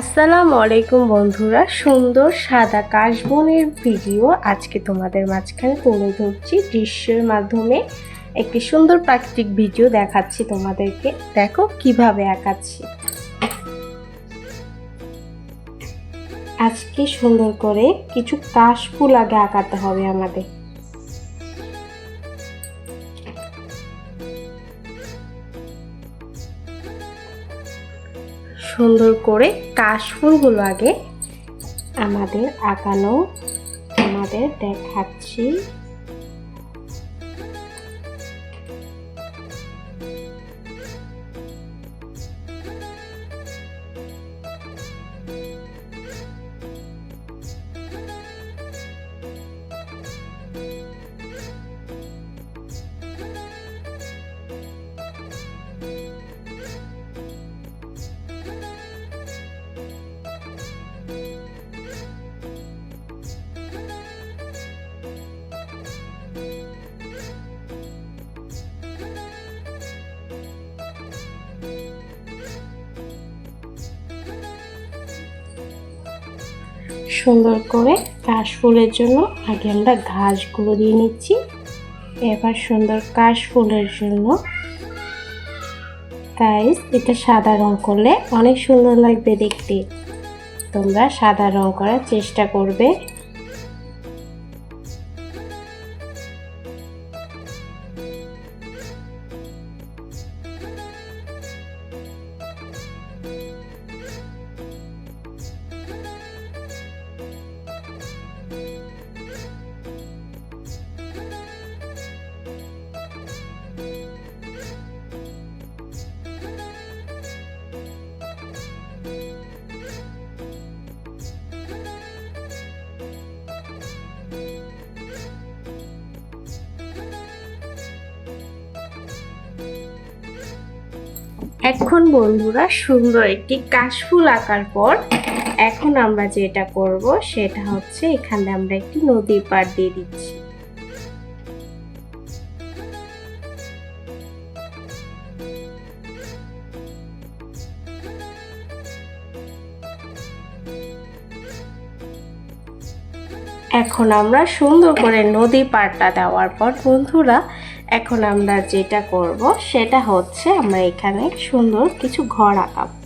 আসসালামু আলাইকুম বন্ধুরা, সুন্দর সাদা কাশবনের ভিডিও আজকে তোমাদের মাঝখানে তুলে ধরছি। দৃশ্যের মাধ্যমে একটি সুন্দর প্রাকৃতিক ভিডিও দেখাচ্ছি তোমাদেরকে। দেখো কীভাবে আঁকাচ্ছি। আজকে সুন্দর করে কিছু কাশফুল আগে আঁকাতে হবে আমাদের। সুন্দর করে কাশফুলগুলো আগে আমাদের আঁকানো আমাদের দেখাচ্ছি। সুন্দর করে কাশ ফুলের জন্য আগে আমরা ঘাসগুলো দিয়ে নিচ্ছি। এবার সুন্দর কাশ ফুলের জন্য গাইস এটা সাদা রং করলে অনেক সুন্দর লাগবে দেখতে। তোমরা সাদা রং করার চেষ্টা করবে। এখন বন্ধুরা সুন্দর একটি কাশফুল আঁকার পর এখন আমরা যেটা করব, সেটা হচ্ছে এখানে আমরা একটি নদীর পাড় দিয়ে দিচ্ছি। এখন আমরা সুন্দর করে নদী পাড়টা দেওয়ার পর, বন্ধুরা, এখন আমরা যেটা করব, সেটা হচ্ছে আমরা এখানে সুন্দর কিছু ঘর আঁকাবো।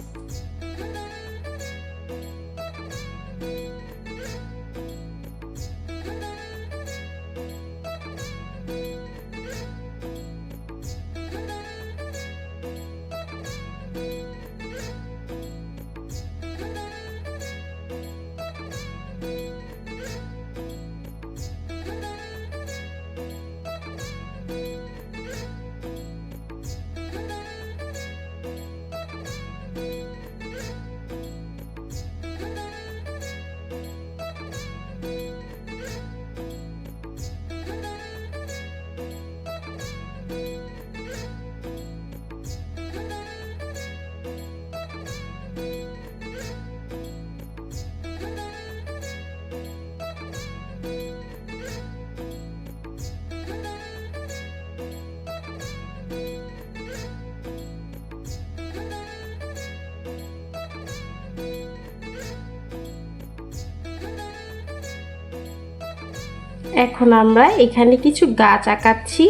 এখন আমরা এখানে কিছু গাছ আঁকাচ্ছি।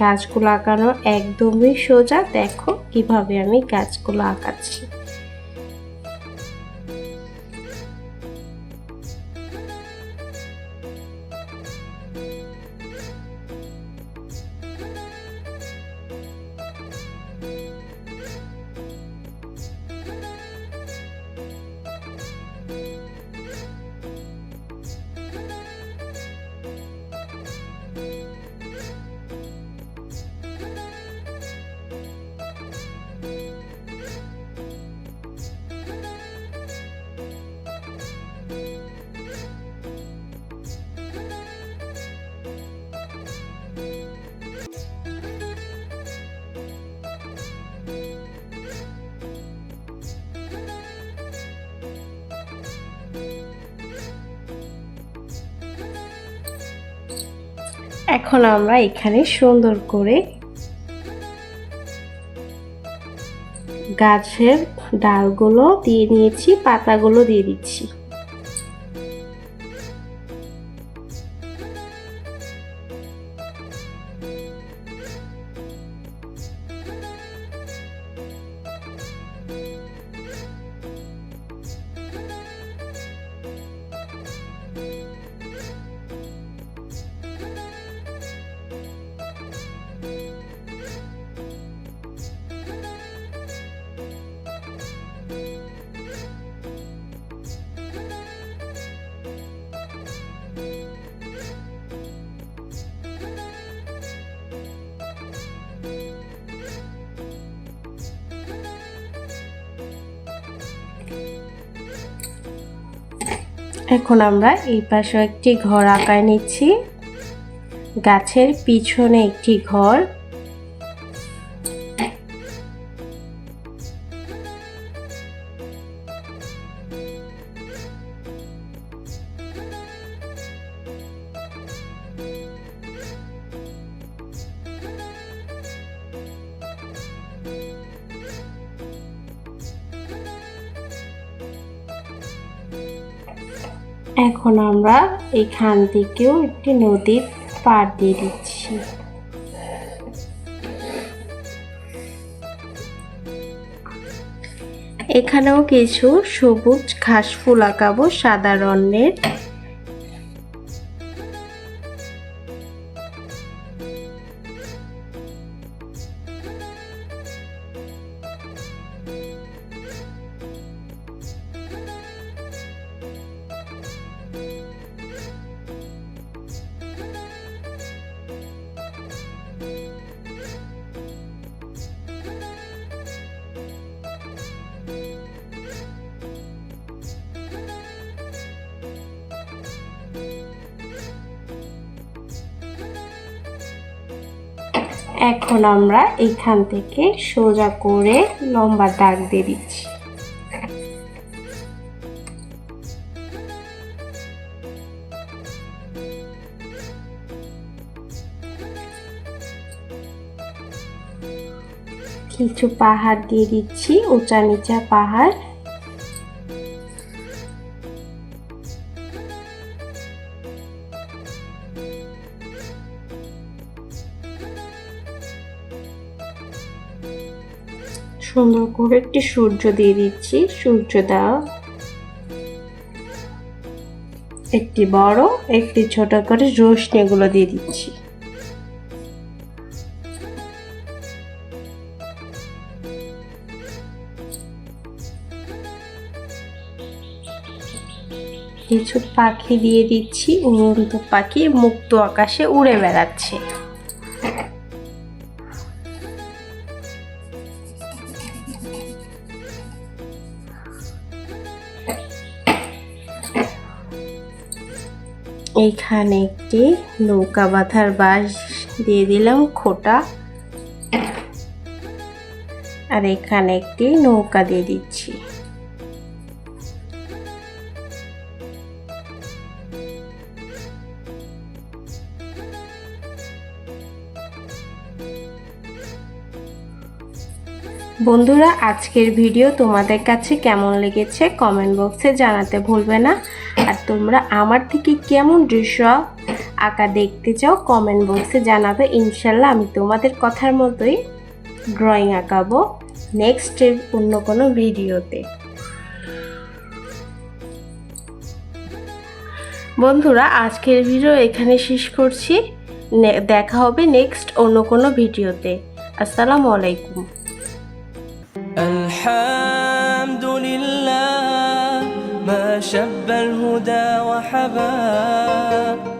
গাছগুলো আঁকানো একদমই সোজা। দেখো কীভাবে আমি গাছগুলো আঁকাচ্ছি। এখন আমরা এখানে সুন্দর করে গাছের ডালগুলো দিয়ে নিয়েছি পাতাগুলো দিয়ে দিচ্ছি। এখন আমরা এই পাশে একটি ঘর আঁকায় নিচ্ছি। গাছের পিছনে একটি ঘর। এখন আমরা এখান থেকেও একটি নদীর পাড় দিয়ে দিচ্ছি। এখানেও কিছু সবুজ ঘাস ফুল আঁকাবো, সাদা রঙের। এখন আমরা এখান থেকে সোজা করে লম্বা দাগ দিয়ে দিচ্ছি। কিছু পাহাড় দিয়ে দিচ্ছি, উঁচা নিচা পাহাড়। সুন্দর করে একটি সূর্য দিয়ে দিচ্ছি। সূর্য দেওয়া একটি বড়, একটি ছোট করে রোশনি এগুলো দিয়ে দিচ্ছি। কিছু পাখি দিয়ে দিচ্ছি, উড়ন্ত পাখি মুক্ত আকাশে উড়ে বেড়াচ্ছে। এইখানে একটি নৌকা বাঁধার বাঁশ দিয়ে দিলাম খোটা। আর এখানে একটি নৌকা দিয়ে দিচ্ছি। বন্ধুরা, আজকের ভিডিও তোমাদের কাছে কেমন লেগেছে কমেন্ট বক্সে জানাতে ভুলবে না। আর তোমরা আমার থেকে কেমন দৃশ্য আঁকা দেখতে চাও কমেন্ট বক্সে জানাবে। ইনশাল্লাহ আমি তোমাদের কথার মতোই ড্রয়িং আঁকাবো নেক্সট অন্য কোনো ভিডিওতে। বন্ধুরা, আজকের ভিডিও এখানে শেষ করছি। দেখা হবে নেক্সট অন্য কোনো ভিডিওতে। আসসালামু আলাইকুম। الحمد لله ما شب الهدى وحباب.